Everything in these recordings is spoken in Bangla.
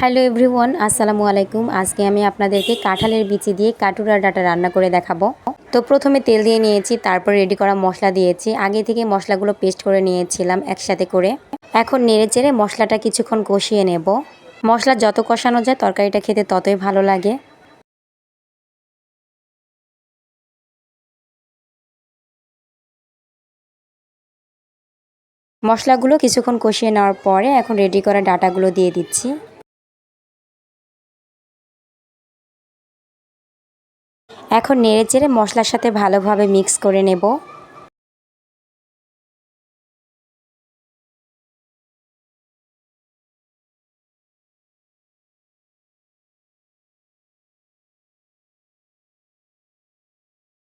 হ্যালো এভরিওয়ান, আসসালামু আলাইকুম। আজকে আমি আপনাদেরকে কাঁঠালের বিচি দিয়ে কাটুরা ডাটা রান্না করে দেখাবো। তো প্রথমে তেল দিয়ে নিয়েছি, তারপর রেডি করা মশলা দিয়েছি। আগে থেকে মশলাগুলো পেস্ট করে নিয়েছিলাম একসাথে করে। এখন নেড়ে চেড়ে মশলাটা কিছুক্ষণ কষিয়ে নেব। মশলা যত কষানো যায়, তরকারিটা খেতে ততই ভালো লাগে। মশলাগুলো কিছুক্ষণ কষিয়ে নেওয়ার পরে এখন রেডি করা ডাটাগুলো দিয়ে দিচ্ছি। এখন নেড়ে চেড়ে মশলার সাথে ভালোভাবে মিক্স করে নেব।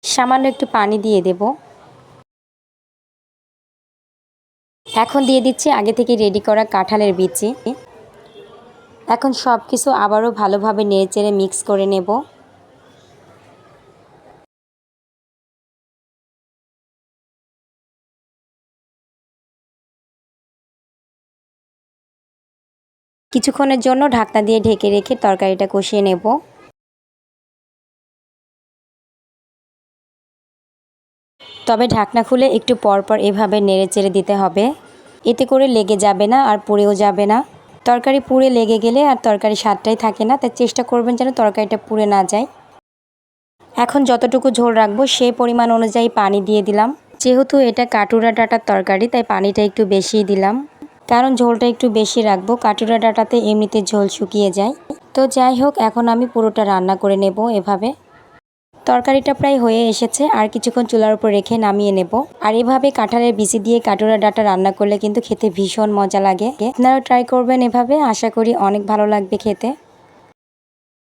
সামান্য একটু পানি দিয়ে দেব। এখন দিয়ে দিচ্ছি আগে থেকে রেডি করা কাঁঠালের বিচি। এখন সব কিছু আবারও ভালোভাবে নেড়ে চেড়ে মিক্স করে নেব। কিছুক্ষণের জন্য ঢাকনা দিয়ে ঢেকে রেখে তরকারিটা কষিয়ে নেব। তবে ঢাকনা খুলে একটু পরপর এভাবে নেড়ে চেড়ে দিতে হবে। এতে করে লেগে যাবে না আর পুড়েও যাবে না। তরকারি পুড়ে লেগে গেলে আর তরকারি স্বাদটাই থাকে না, তাই চেষ্টা করবেন যেন তরকারিটা পুড়ে না যায়। এখন যতটুকু ঝোল রাখব সেই পরিমাণ অনুযায়ী পানি দিয়ে দিলাম। যেহেতু এটা কাটুরা ডাটার তরকারি, তাই পানিটা একটু বেশিই দিলাম। কারণ ঝোলটা একটু বেশি রাখব। কাটুরা ডাটাতে এমনিতে ঝোল শুকিয়ে যায়। তো যাই হোক, এখন আমি পুরোটা রান্না করে নেব এভাবে। তরকারিটা প্রায় হয়ে এসেছে, আর কিছুক্ষণ চুলার উপর রেখে নামিয়ে নেব। আর এভাবে কাঁঠালের বিচি দিয়ে কাটুরা ডাটা রান্না করলে কিন্তু খেতে ভীষণ মজা লাগে। আপনারাও ট্রাই করবেন এভাবে, আশা করি অনেক ভালো লাগবে খেতে।